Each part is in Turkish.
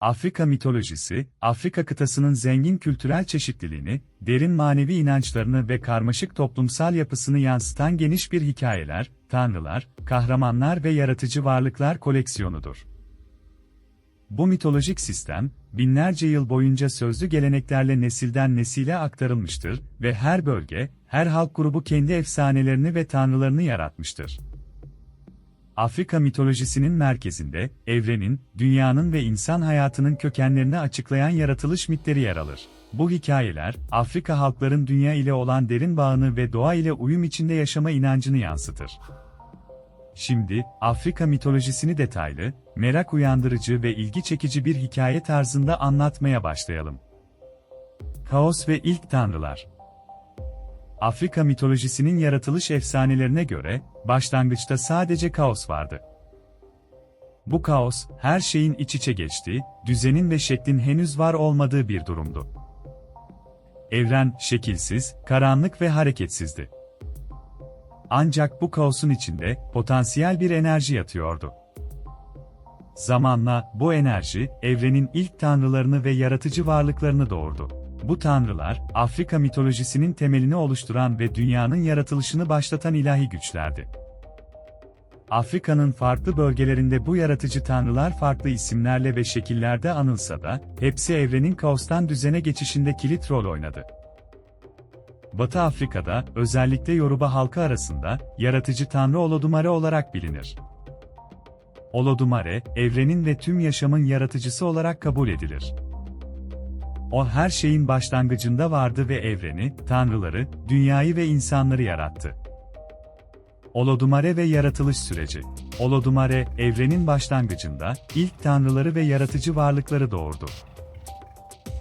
Afrika mitolojisi, Afrika kıtasının zengin kültürel çeşitliliğini, derin manevi inançlarını ve karmaşık toplumsal yapısını yansıtan geniş bir hikayeler, tanrılar, kahramanlar ve yaratıcı varlıklar koleksiyonudur. Bu mitolojik sistem, binlerce yıl boyunca sözlü geleneklerle nesilden nesile aktarılmıştır ve her bölge, her halk grubu kendi efsanelerini ve tanrılarını yaratmıştır. Afrika mitolojisinin merkezinde, evrenin, dünyanın ve insan hayatının kökenlerini açıklayan yaratılış mitleri yer alır. Bu hikayeler, Afrika halkların dünya ile olan derin bağını ve doğa ile uyum içinde yaşama inancını yansıtır. Şimdi, Afrika mitolojisini detaylı, merak uyandırıcı ve ilgi çekici bir hikaye tarzında anlatmaya başlayalım. Kaos ve ilk tanrılar Afrika mitolojisinin yaratılış efsanelerine göre, başlangıçta sadece kaos vardı. Bu kaos, her şeyin iç içe geçtiği, düzenin ve şeklin henüz var olmadığı bir durumdu. Evren, şekilsiz, karanlık ve hareketsizdi. Ancak bu kaosun içinde, potansiyel bir enerji yatıyordu. Zamanla, bu enerji, evrenin ilk tanrılarını ve yaratıcı varlıklarını doğurdu. Bu tanrılar, Afrika mitolojisinin temelini oluşturan ve dünyanın yaratılışını başlatan ilahi güçlerdi. Afrika'nın farklı bölgelerinde bu yaratıcı tanrılar farklı isimlerle ve şekillerde anılsa da, hepsi evrenin kaostan düzene geçişinde kilit rol oynadı. Batı Afrika'da, özellikle Yoruba halkı arasında, yaratıcı tanrı Olodumare olarak bilinir. Olodumare, evrenin ve tüm yaşamın yaratıcısı olarak kabul edilir. O her şeyin başlangıcında vardı ve evreni, tanrıları, dünyayı ve insanları yarattı. Olodumare ve yaratılış süreci. Olodumare, evrenin başlangıcında, ilk tanrıları ve yaratıcı varlıkları doğurdu.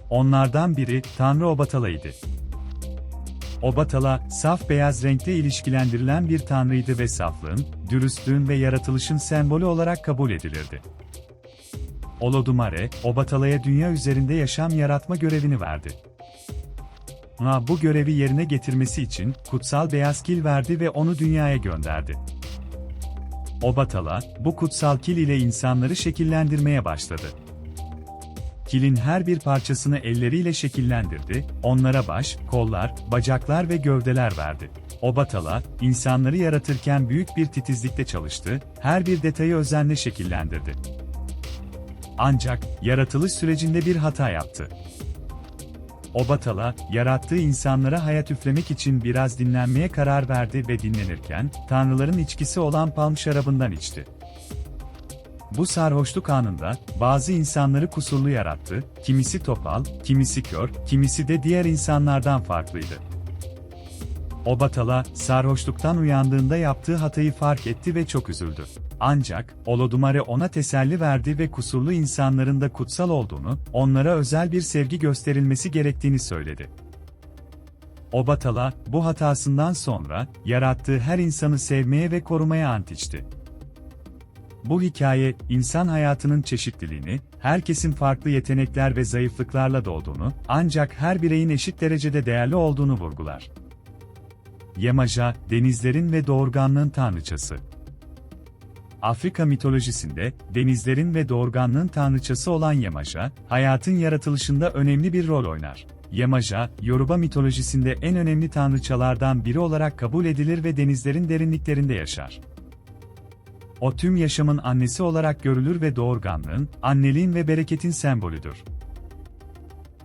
Onlardan biri, Tanrı Obatala'ydı. Obatala, saf beyaz renkle ilişkilendirilen bir tanrıydı ve saflığın, dürüstlüğün ve yaratılışın sembolü olarak kabul edilirdi. Olodumare, Obatala'ya dünya üzerinde yaşam yaratma görevini verdi. Ra bu görevi yerine getirmesi için kutsal beyaz kil verdi ve onu dünyaya gönderdi. Obatala, bu kutsal kil ile insanları şekillendirmeye başladı. Kilin her bir parçasını elleriyle şekillendirdi, onlara baş, kollar, bacaklar ve gövdeler verdi. Obatala, insanları yaratırken büyük bir titizlikle çalıştı, her bir detayı özenle şekillendirdi. Ancak, yaratılış sürecinde bir hata yaptı. Obatala, yarattığı insanlara hayat üflemek için biraz dinlenmeye karar verdi ve dinlenirken, tanrıların içkisi olan palm şarabından içti. Bu sarhoşluk anında, bazı insanları kusurlu yarattı, kimisi topal, kimisi kör, kimisi de diğer insanlardan farklıydı. Obatala, sarhoşluktan uyandığında yaptığı hatayı fark etti ve çok üzüldü. Ancak, Olodumare ona teselli verdi ve kusurlu insanların da kutsal olduğunu, onlara özel bir sevgi gösterilmesi gerektiğini söyledi. Obatala, bu hatasından sonra, yarattığı her insanı sevmeye ve korumaya ant. Bu hikaye, insan hayatının çeşitliliğini, herkesin farklı yetenekler ve zayıflıklarla doğduğunu, ancak her bireyin eşit derecede değerli olduğunu vurgular. Yemaja, denizlerin ve doğurganlığın tanrıçası. Afrika mitolojisinde, denizlerin ve doğurganlığın tanrıçası olan Yemaja, hayatın yaratılışında önemli bir rol oynar. Yemaja, Yoruba mitolojisinde en önemli tanrıçalardan biri olarak kabul edilir ve denizlerin derinliklerinde yaşar. O tüm yaşamın annesi olarak görülür ve doğurganlığın, anneliğin ve bereketin sembolüdür.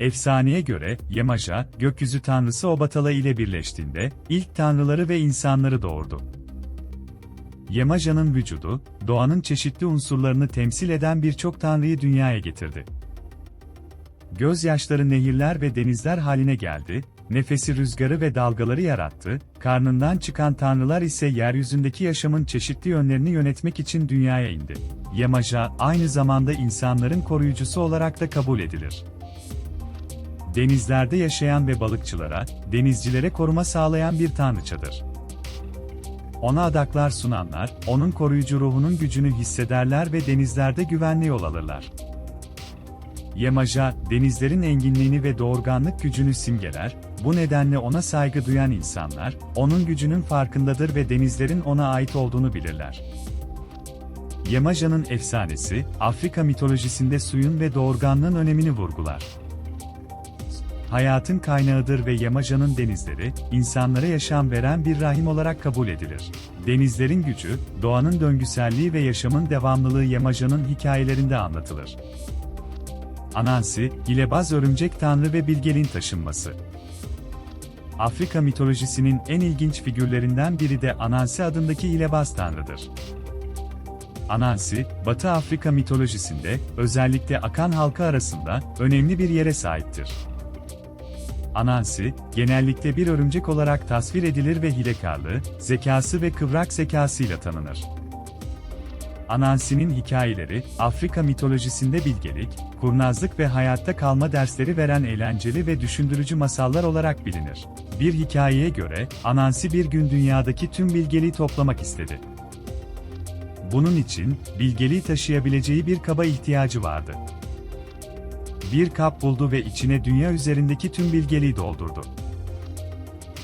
Efsaneye göre, Yemaja, gökyüzü tanrısı Obatala ile birleştiğinde, ilk tanrıları ve insanları doğurdu. Yemaja'nın vücudu, doğanın çeşitli unsurlarını temsil eden birçok tanrıyı dünyaya getirdi. Gözyaşları nehirler ve denizler haline geldi, nefesi rüzgarı ve dalgaları yarattı, karnından çıkan tanrılar ise yeryüzündeki yaşamın çeşitli yönlerini yönetmek için dünyaya indi. Yemaja, aynı zamanda insanların koruyucusu olarak da kabul edilir. Denizlerde yaşayan ve balıkçılara, denizcilere koruma sağlayan bir tanrıçadır. Ona adaklar sunanlar, onun koruyucu ruhunun gücünü hissederler ve denizlerde güvenli yol alırlar. Yemaja, denizlerin enginliğini ve doğurganlık gücünü simgeler, bu nedenle ona saygı duyan insanlar, onun gücünün farkındadır ve denizlerin ona ait olduğunu bilirler. Yemaja'nın efsanesi, Afrika mitolojisinde suyun ve doğurganlığın önemini vurgular. Hayatın kaynağıdır ve Yemaja'nın denizleri, insanlara yaşam veren bir rahim olarak kabul edilir. Denizlerin gücü, doğanın döngüselliği ve yaşamın devamlılığı Yemaja'nın hikayelerinde anlatılır. Anansi, hilebaz örümcek tanrı ve bilgeliğin taşınması. Afrika mitolojisinin en ilginç figürlerinden biri de Anansi adındaki hilebaz tanrıdır. Anansi, Batı Afrika mitolojisinde, özellikle Akan halkı arasında, önemli bir yere sahiptir. Anansi, genellikle bir örümcek olarak tasvir edilir ve hilekarlığı, zekası ve kıvrak zekasıyla tanınır. Anansi'nin hikayeleri, Afrika mitolojisinde bilgelik, kurnazlık ve hayatta kalma dersleri veren eğlenceli ve düşündürücü masallar olarak bilinir. Bir hikayeye göre, Anansi bir gün dünyadaki tüm bilgeliği toplamak istedi. Bunun için, bilgeliği taşıyabileceği bir kaba ihtiyacı vardı. Bir kap buldu ve içine dünya üzerindeki tüm bilgeliği doldurdu.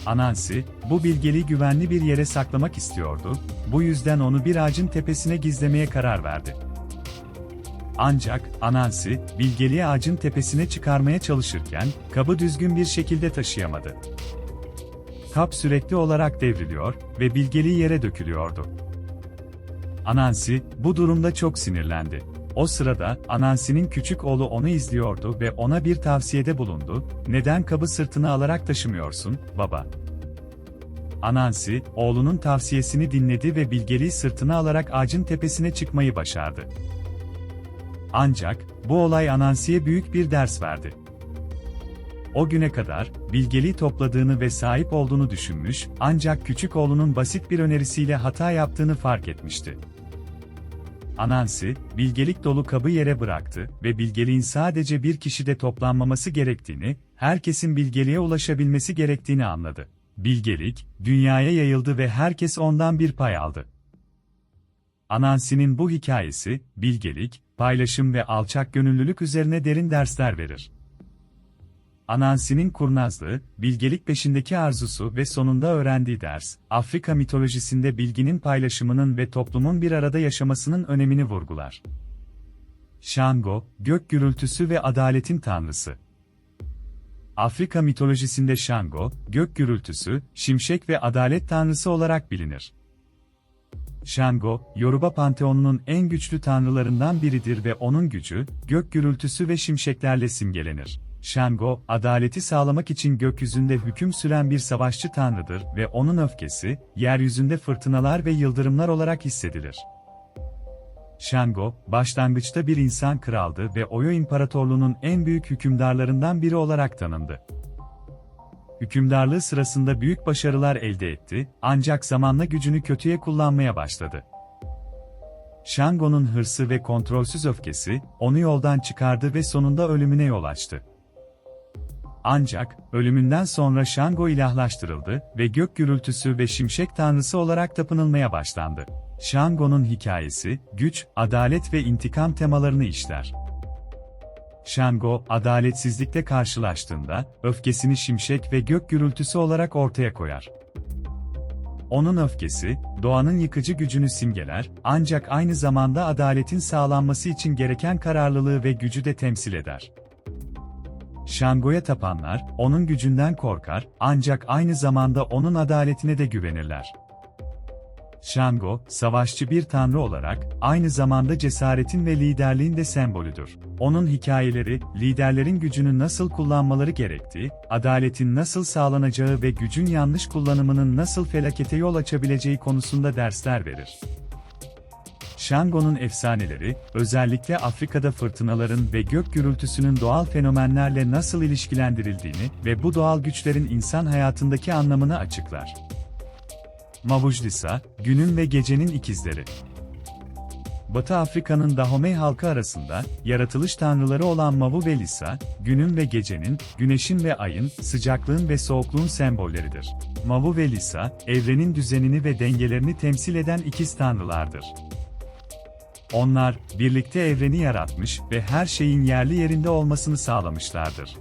Anansi, bu bilgeliği güvenli bir yere saklamak istiyordu, bu yüzden onu bir ağacın tepesine gizlemeye karar verdi. Ancak, Anansi, bilgeliği ağacın tepesine çıkarmaya çalışırken, kabı düzgün bir şekilde taşıyamadı. Kap sürekli olarak devriliyor ve bilgeliği yere dökülüyordu. Anansi, bu durumda çok sinirlendi. O sırada, Anansi'nin küçük oğlu onu izliyordu ve ona bir tavsiyede bulundu, neden kabı sırtına alarak taşımıyorsun, baba? Anansi, oğlunun tavsiyesini dinledi ve bilgeliği sırtına alarak ağacın tepesine çıkmayı başardı. Ancak, bu olay Anansi'ye büyük bir ders verdi. O güne kadar, bilgeliği topladığını ve sahip olduğunu düşünmüş, ancak küçük oğlunun basit bir önerisiyle hata yaptığını fark etmişti. Anansi, bilgelik dolu kabı yere bıraktı ve bilgeliğin sadece bir kişide toplanmaması gerektiğini, herkesin bilgeliğe ulaşabilmesi gerektiğini anladı. Bilgelik, dünyaya yayıldı ve herkes ondan bir pay aldı. Anansi'nin bu hikayesi, bilgelik, paylaşım ve alçak gönüllülük üzerine derin dersler verir. Anansi'nin kurnazlığı, bilgelik peşindeki arzusu ve sonunda öğrendiği ders, Afrika mitolojisinde bilginin paylaşımının ve toplumun bir arada yaşamasının önemini vurgular. Shango, gök gürültüsü ve adaletin tanrısı. Afrika mitolojisinde Shango, gök gürültüsü, şimşek ve adalet tanrısı olarak bilinir. Shango, Yoruba panteonunun en güçlü tanrılarından biridir ve onun gücü, gök gürültüsü ve şimşeklerle simgelenir. Shango, adaleti sağlamak için gökyüzünde hüküm süren bir savaşçı tanrıdır ve onun öfkesi, yeryüzünde fırtınalar ve yıldırımlar olarak hissedilir. Shango, başlangıçta bir insan kraldı ve Oyo İmparatorluğu'nun en büyük hükümdarlarından biri olarak tanındı. Hükümdarlığı sırasında büyük başarılar elde etti, ancak zamanla gücünü kötüye kullanmaya başladı. Shango'nun hırsı ve kontrolsüz öfkesi, onu yoldan çıkardı ve sonunda ölümüne yol açtı. Ancak, ölümünden sonra Shango ilahlaştırıldı ve gök gürültüsü ve şimşek tanrısı olarak tapınılmaya başlandı. Shango'nun hikayesi, güç, adalet ve intikam temalarını işler. Shango, adaletsizlikle karşılaştığında, öfkesini şimşek ve gök gürültüsü olarak ortaya koyar. Onun öfkesi, doğanın yıkıcı gücünü simgeler, ancak aynı zamanda adaletin sağlanması için gereken kararlılığı ve gücü de temsil eder. Shango'ya tapanlar, onun gücünden korkar, ancak aynı zamanda onun adaletine de güvenirler. Shango, savaşçı bir tanrı olarak, aynı zamanda cesaretin ve liderliğin de sembolüdür. Onun hikayeleri, liderlerin gücünü nasıl kullanmaları gerektiği, adaletin nasıl sağlanacağı ve gücün yanlış kullanımının nasıl felakete yol açabileceği konusunda dersler verir. Shango'nun efsaneleri, özellikle Afrika'da fırtınaların ve gök gürültüsünün doğal fenomenlerle nasıl ilişkilendirildiğini ve bu doğal güçlerin insan hayatındaki anlamını açıklar. Mavujlisa, günün ve gecenin ikizleri. Batı Afrika'nın Dahomey halkı arasında, yaratılış tanrıları olan Mavu ve Lisa, günün ve gecenin, güneşin ve ayın, sıcaklığın ve soğukluğun sembolleridir. Mavu ve Lisa, evrenin düzenini ve dengelerini temsil eden ikiz tanrılardır. Onlar, birlikte evreni yaratmış ve her şeyin yerli yerinde olmasını sağlamışlardır.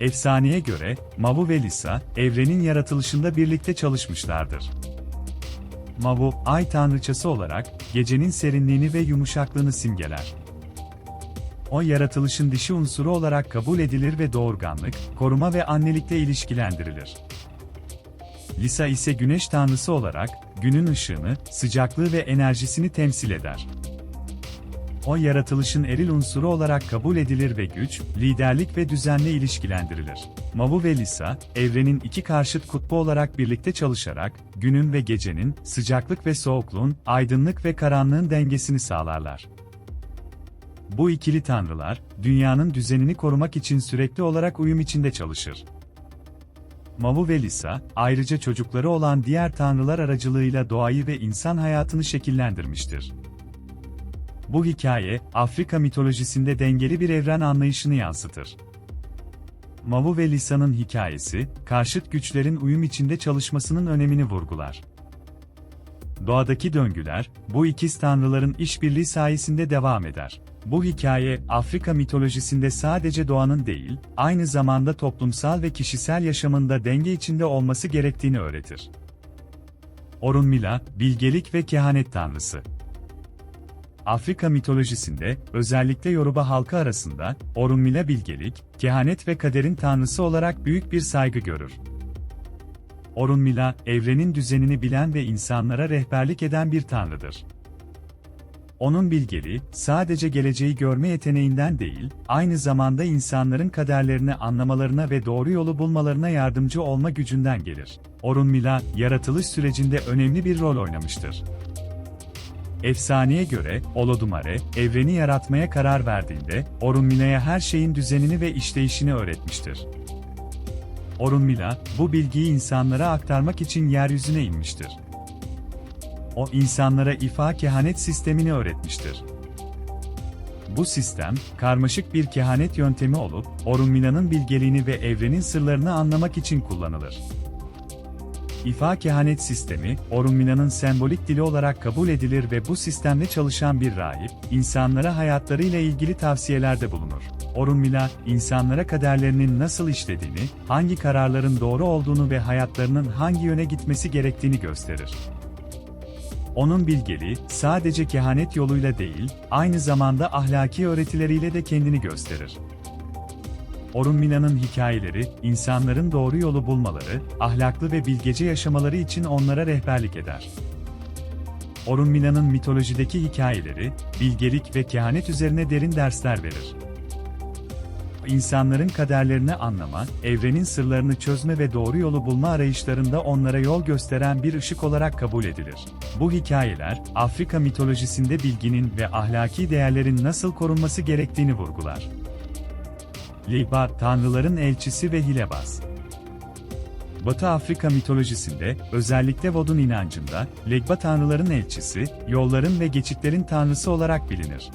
Efsaneye göre, Mavu ve Lisa, evrenin yaratılışında birlikte çalışmışlardır. Mavu, ay tanrıçası olarak, gecenin serinliğini ve yumuşaklığını simgeler. O yaratılışın dişi unsuru olarak kabul edilir ve doğurganlık, koruma ve annelikle ilişkilendirilir. Lisa ise güneş tanrısı olarak, günün ışığını, sıcaklığı ve enerjisini temsil eder. O yaratılışın eril unsuru olarak kabul edilir ve güç, liderlik ve düzenle ilişkilendirilir. Mavu ve Lisa, evrenin iki karşıt kutbu olarak birlikte çalışarak, günün ve gecenin, sıcaklık ve soğukluğun, aydınlık ve karanlığın dengesini sağlarlar. Bu ikili tanrılar, dünyanın düzenini korumak için sürekli olarak uyum içinde çalışır. Mavu ve Lisa, ayrıca çocukları olan diğer tanrılar aracılığıyla doğayı ve insan hayatını şekillendirmiştir. Bu hikaye, Afrika mitolojisinde dengeli bir evren anlayışını yansıtır. Mavu ve Lisa'nın hikayesi, karşıt güçlerin uyum içinde çalışmasının önemini vurgular. Doğadaki döngüler, bu ikiz tanrıların işbirliği sayesinde devam eder. Bu hikaye, Afrika mitolojisinde sadece doğanın değil, aynı zamanda toplumsal ve kişisel yaşamında denge içinde olması gerektiğini öğretir. Orunmila, bilgelik ve kehanet tanrısı. Afrika mitolojisinde, özellikle Yoruba halkı arasında, Orunmila bilgelik, kehanet ve kaderin tanrısı olarak büyük bir saygı görür. Orunmila, evrenin düzenini bilen ve insanlara rehberlik eden bir tanrıdır. Onun bilgeliği, sadece geleceği görme yeteneğinden değil, aynı zamanda insanların kaderlerini anlamalarına ve doğru yolu bulmalarına yardımcı olma gücünden gelir. Orunmila, yaratılış sürecinde önemli bir rol oynamıştır. Efsaneye göre, Olodumare, evreni yaratmaya karar verdiğinde, Orunmila'ya her şeyin düzenini ve işleyişini öğretmiştir. Orunmila, bu bilgiyi insanlara aktarmak için yeryüzüne inmiştir. O insanlara ifa kehanet sistemini öğretmiştir. Bu sistem, karmaşık bir kehanet yöntemi olup, Orunmila'nın bilgeliğini ve evrenin sırlarını anlamak için kullanılır. İfa kehanet sistemi, Orunmila'nın sembolik dili olarak kabul edilir ve bu sistemde çalışan bir rahip, insanlara hayatlarıyla ilgili tavsiyelerde bulunur. Orunmila, insanlara kaderlerinin nasıl işlediğini, hangi kararların doğru olduğunu ve hayatlarının hangi yöne gitmesi gerektiğini gösterir. Onun bilgeliği, sadece kehanet yoluyla değil, aynı zamanda ahlaki öğretileriyle de kendini gösterir. Orunmila'nın hikayeleri, insanların doğru yolu bulmaları, ahlaklı ve bilgece yaşamaları için onlara rehberlik eder. Orunmila'nın mitolojideki hikayeleri, bilgelik ve kehanet üzerine derin dersler verir. İnsanların kaderlerini anlama, evrenin sırlarını çözme ve doğru yolu bulma arayışlarında onlara yol gösteren bir ışık olarak kabul edilir. Bu hikayeler, Afrika mitolojisinde bilginin ve ahlaki değerlerin nasıl korunması gerektiğini vurgular. Liba, tanrıların elçisi ve hilebaz. Batı Afrika mitolojisinde, özellikle Vodun inancında, Legba tanrıların elçisi, yolların ve geçitlerin tanrısı olarak bilinir.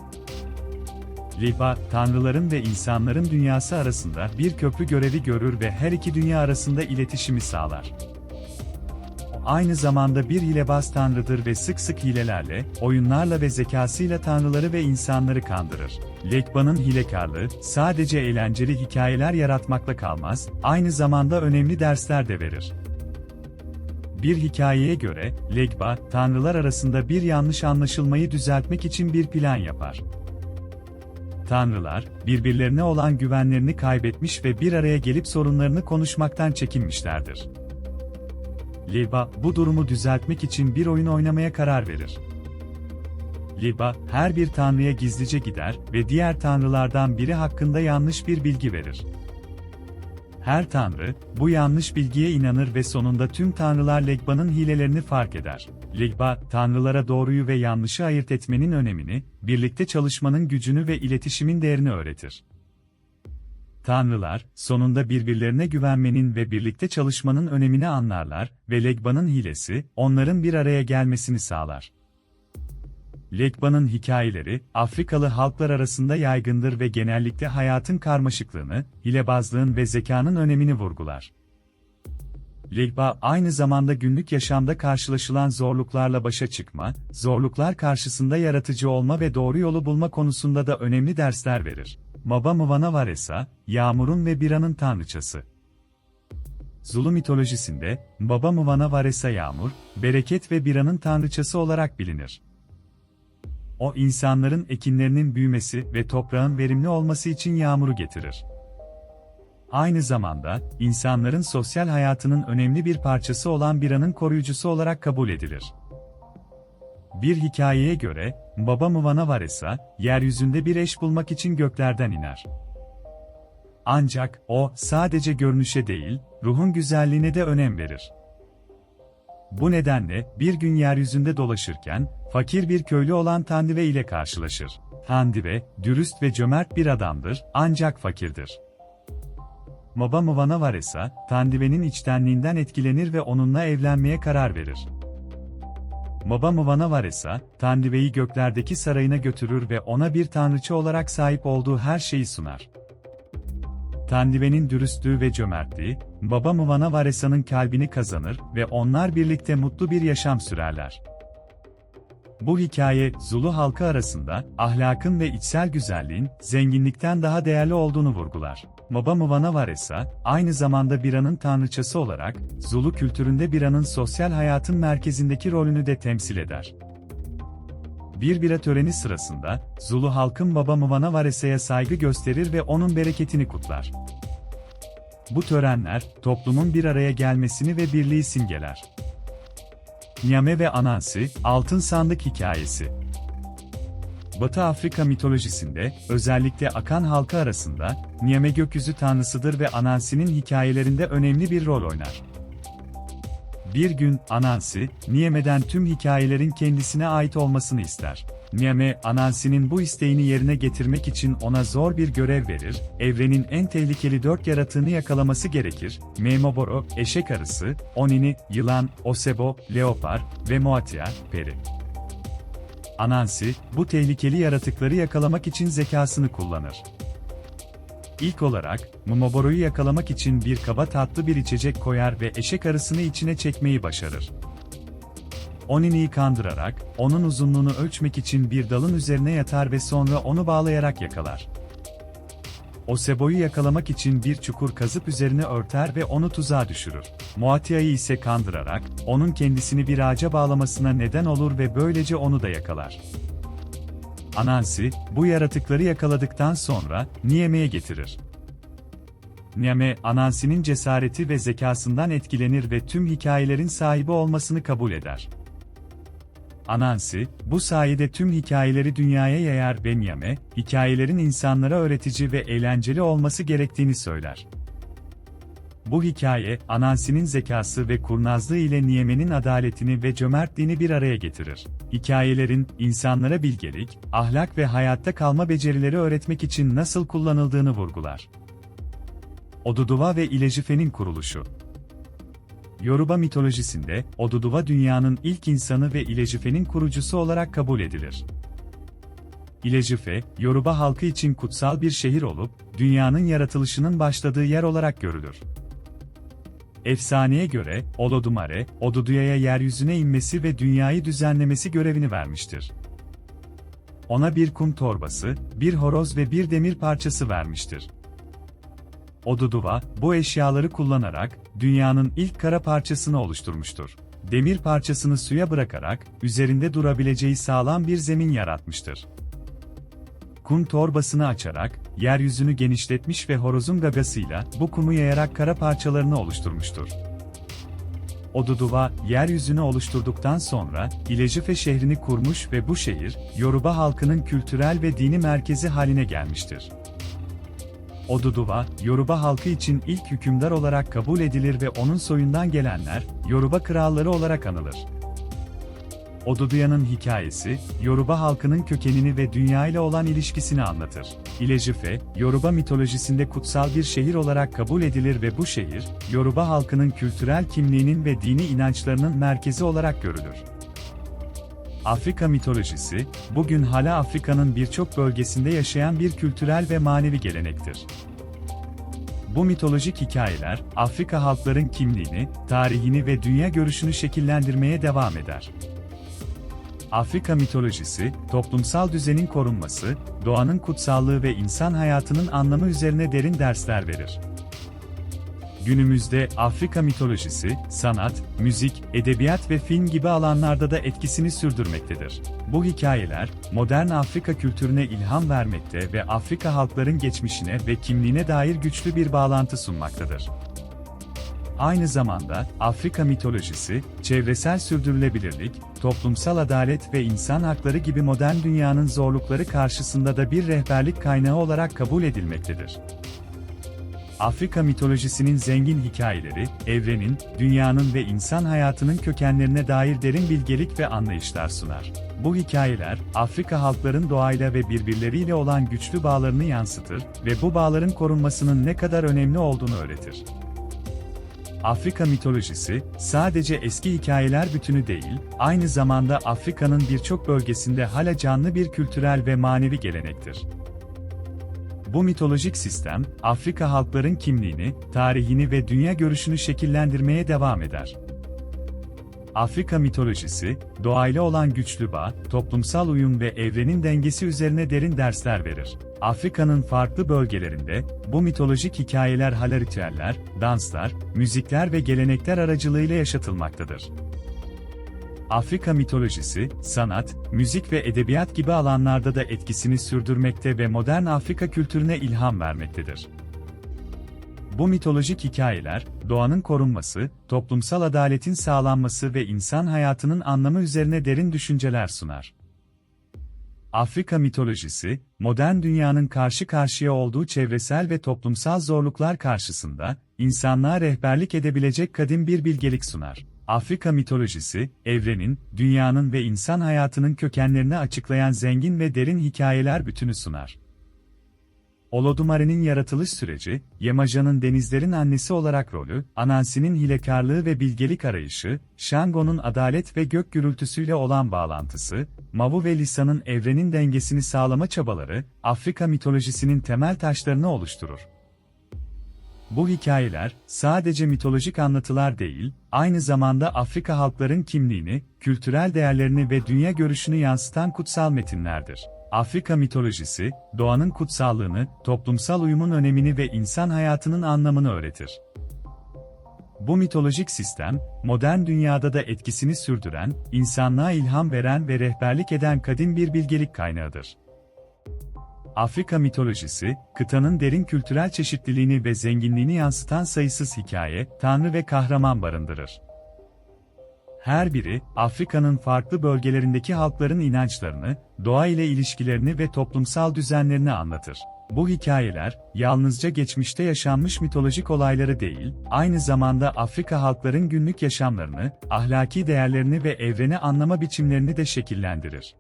Liba, tanrıların ve insanların dünyası arasında bir köprü görevi görür ve her iki dünya arasında iletişimi sağlar. Aynı zamanda bir hilebaz tanrıdır ve sık sık hilelerle, oyunlarla ve zekasıyla tanrıları ve insanları kandırır. Lekba'nın hilekarlığı, sadece eğlenceli hikayeler yaratmakla kalmaz, aynı zamanda önemli dersler de verir. Bir hikayeye göre, Legba, tanrılar arasında bir yanlış anlaşılmayı düzeltmek için bir plan yapar. Tanrılar, birbirlerine olan güvenlerini kaybetmiş ve bir araya gelip sorunlarını konuşmaktan çekinmişlerdir. Liba, bu durumu düzeltmek için bir oyun oynamaya karar verir. Liba, her bir tanrıya gizlice gider ve diğer tanrılardan biri hakkında yanlış bir bilgi verir. Her tanrı, bu yanlış bilgiye inanır ve sonunda tüm tanrılar Legba'nın hilelerini fark eder. Legba, tanrılara doğruyu ve yanlışı ayırt etmenin önemini, birlikte çalışmanın gücünü ve iletişimin değerini öğretir. Tanrılar, sonunda birbirlerine güvenmenin ve birlikte çalışmanın önemini anlarlar ve Legba'nın hilesi, onların bir araya gelmesini sağlar. Legba'nın hikayeleri, Afrikalı halklar arasında yaygındır ve genellikle hayatın karmaşıklığını, hilebazlığın ve zekanın önemini vurgular. Legba aynı zamanda günlük yaşamda karşılaşılan zorluklarla başa çıkma, zorluklar karşısında yaratıcı olma ve doğru yolu bulma konusunda da önemli dersler verir. Maba Mvana Varesa, yağmurun ve biranın tanrıçası. Zulu mitolojisinde, Baba Muvana Varesa Yağmur, bereket ve biranın tanrıçası olarak bilinir. O insanların ekinlerinin büyümesi ve toprağın verimli olması için yağmuru getirir. Aynı zamanda, insanların sosyal hayatının önemli bir parçası olan biranın koruyucusu olarak kabul edilir. Bir hikayeye göre, Baba Muvana Varesa, yeryüzünde bir eş bulmak için göklerden iner. Ancak, o, sadece görünüşe değil, ruhun güzelliğine de önem verir. Bu nedenle, bir gün yeryüzünde dolaşırken, fakir bir köylü olan Tandive ile karşılaşır. Tandive, dürüst ve cömert bir adamdır, ancak fakirdir. Baba Muvana Varesa, Tandive'nin içtenliğinden etkilenir ve onunla evlenmeye karar verir. Baba Muvana Varesa, Tandive'yi göklerdeki sarayına götürür ve ona bir tanrıçı olarak sahip olduğu her şeyi sunar. Tandive'nin dürüstlüğü ve cömertliği, Baba Muvana Varesa'nın kalbini kazanır ve onlar birlikte mutlu bir yaşam sürerler. Bu hikaye, Zulu halkı arasında, ahlakın ve içsel güzelliğin, zenginlikten daha değerli olduğunu vurgular. Baba Muvana Varesa, aynı zamanda biranın tanrıçası olarak, Zulu kültüründe biranın sosyal hayatın merkezindeki rolünü de temsil eder. Bir bira töreni sırasında, Zulu halkın Baba Muvana Varesa'ya saygı gösterir ve onun bereketini kutlar. Bu törenler, toplumun bir araya gelmesini ve birliği simgeler. Nyame ve Anansi, Altın Sandık Hikayesi Batı Afrika mitolojisinde, özellikle Akan halkı arasında, Nyame gökyüzü tanrısıdır ve Anansi'nin hikayelerinde önemli bir rol oynar. Bir gün, Anansi, Niyame'den tüm hikayelerin kendisine ait olmasını ister. Niyame, Anansi'nin bu isteğini yerine getirmek için ona zor bir görev verir, evrenin en tehlikeli dört yaratığını yakalaması gerekir, Memoboro, eşek arısı, Onini, yılan, Osebo, leopar ve Moatia, peri. Anansi, bu tehlikeli yaratıkları yakalamak için zekasını kullanır. İlk olarak, Momoboro'yu yakalamak için bir kaba tatlı bir içecek koyar ve eşek arısını içine çekmeyi başarır. Onini'yi kandırarak, onun uzunluğunu ölçmek için bir dalın üzerine yatar ve sonra onu bağlayarak yakalar. Osebo'yu yakalamak için bir çukur kazıp üzerine örter ve onu tuzağa düşürür. Moatia'yı ise kandırarak, onun kendisini bir ağaca bağlamasına neden olur ve böylece onu da yakalar. Anansi, bu yaratıkları yakaladıktan sonra, Niyame'ye getirir. Niyame, Anansi'nin cesareti ve zekasından etkilenir ve tüm hikayelerin sahibi olmasını kabul eder. Anansi, bu sayede tüm hikayeleri dünyaya yayar ve Niyame, hikayelerin insanlara öğretici ve eğlenceli olması gerektiğini söyler. Bu hikaye, Anansi'nin zekası ve kurnazlığı ile Niyeme'nin adaletini ve cömertliğini bir araya getirir. Hikayelerin, insanlara bilgelik, ahlak ve hayatta kalma becerileri öğretmek için nasıl kullanıldığını vurgular. Oduduva ve İlejife'nin kuruluşu Yoruba mitolojisinde, Oduduva dünyanın ilk insanı ve İlejife'nin kurucusu olarak kabul edilir. İlejife, Yoruba halkı için kutsal bir şehir olup, dünyanın yaratılışının başladığı yer olarak görülür. Efsaneye göre, Olodumare, Oduduya'ya yeryüzüne inmesi ve dünyayı düzenlemesi görevini vermiştir. Ona bir kum torbası, bir horoz ve bir demir parçası vermiştir. Oduduva, bu eşyaları kullanarak, dünyanın ilk kara parçasını oluşturmuştur. Demir parçasını suya bırakarak, üzerinde durabileceği sağlam bir zemin yaratmıştır. Kum torbasını açarak, yeryüzünü genişletmiş ve horozun gagasıyla, bu kumu yayarak kara parçalarını oluşturmuştur. Oduduva, yeryüzünü oluşturduktan sonra, İlecife şehrini kurmuş ve bu şehir, Yoruba halkının kültürel ve dini merkezi haline gelmiştir. Oduduva, Yoruba halkı için ilk hükümdar olarak kabul edilir ve onun soyundan gelenler, Yoruba kralları olarak anılır. Oduduya'nın hikayesi, Yoruba halkının kökenini ve dünya ile olan ilişkisini anlatır. İlejife, Yoruba mitolojisinde kutsal bir şehir olarak kabul edilir ve bu şehir, Yoruba halkının kültürel kimliğinin ve dini inançlarının merkezi olarak görülür. Afrika mitolojisi, bugün hala Afrika'nın birçok bölgesinde yaşayan bir kültürel ve manevi gelenektir. Bu mitolojik hikayeler, Afrika halkların kimliğini, tarihini ve dünya görüşünü şekillendirmeye devam eder. Afrika mitolojisi, toplumsal düzenin korunması, doğanın kutsallığı ve insan hayatının anlamı üzerine derin dersler verir. Günümüzde Afrika mitolojisi, sanat, müzik, edebiyat ve film gibi alanlarda da etkisini sürdürmektedir. Bu hikayeler, modern Afrika kültürüne ilham vermekte ve Afrika halkların geçmişine ve kimliğine dair güçlü bir bağlantı sunmaktadır. Aynı zamanda, Afrika mitolojisi, çevresel sürdürülebilirlik, toplumsal adalet ve insan hakları gibi modern dünyanın zorlukları karşısında da bir rehberlik kaynağı olarak kabul edilmektedir. Afrika mitolojisinin zengin hikayeleri, evrenin, dünyanın ve insan hayatının kökenlerine dair derin bilgelik ve anlayışlar sunar. Bu hikayeler, Afrika halkların doğayla ve birbirleriyle olan güçlü bağlarını yansıtır ve bu bağların korunmasının ne kadar önemli olduğunu öğretir. Afrika mitolojisi, sadece eski hikayeler bütünü değil, aynı zamanda Afrika'nın birçok bölgesinde hala canlı bir kültürel ve manevi gelenektir. Bu mitolojik sistem, Afrika halkların kimliğini, tarihini ve dünya görüşünü şekillendirmeye devam eder. Afrika mitolojisi, doğayla olan güçlü bağ, toplumsal uyum ve evrenin dengesi üzerine derin dersler verir. Afrika'nın farklı bölgelerinde, bu mitolojik hikayeler hala ritüeller, danslar, müzikler ve gelenekler aracılığıyla yaşatılmaktadır. Afrika mitolojisi, sanat, müzik ve edebiyat gibi alanlarda da etkisini sürdürmekte ve modern Afrika kültürüne ilham vermektedir. Bu mitolojik hikayeler, doğanın korunması, toplumsal adaletin sağlanması ve insan hayatının anlamı üzerine derin düşünceler sunar. Afrika mitolojisi, modern dünyanın karşı karşıya olduğu çevresel ve toplumsal zorluklar karşısında, insanlığa rehberlik edebilecek kadim bir bilgelik sunar. Afrika mitolojisi, evrenin, dünyanın ve insan hayatının kökenlerini açıklayan zengin ve derin hikayeler bütünü sunar. Olodumare'nin yaratılış süreci, Yemaja'nın denizlerin annesi olarak rolü, Anansi'nin hilekarlığı ve bilgelik arayışı, Shango'nun adalet ve gök gürültüsüyle olan bağlantısı, Mavu ve Lisa'nın evrenin dengesini sağlama çabaları, Afrika mitolojisinin temel taşlarını oluşturur. Bu hikayeler, sadece mitolojik anlatılar değil, aynı zamanda Afrika halkların kimliğini, kültürel değerlerini ve dünya görüşünü yansıtan kutsal metinlerdir. Afrika mitolojisi, doğanın kutsallığını, toplumsal uyumun önemini ve insan hayatının anlamını öğretir. Bu mitolojik sistem, modern dünyada da etkisini sürdüren, insanlığa ilham veren ve rehberlik eden kadim bir bilgelik kaynağıdır. Afrika mitolojisi, kıtanın derin kültürel çeşitliliğini ve zenginliğini yansıtan sayısız hikaye, tanrı ve kahraman barındırır. Her biri, Afrika'nın farklı bölgelerindeki halkların inançlarını, doğa ile ilişkilerini ve toplumsal düzenlerini anlatır. Bu hikayeler, yalnızca geçmişte yaşanmış mitolojik olayları değil, aynı zamanda Afrika halkların günlük yaşamlarını, ahlaki değerlerini ve evreni anlama biçimlerini de şekillendirir.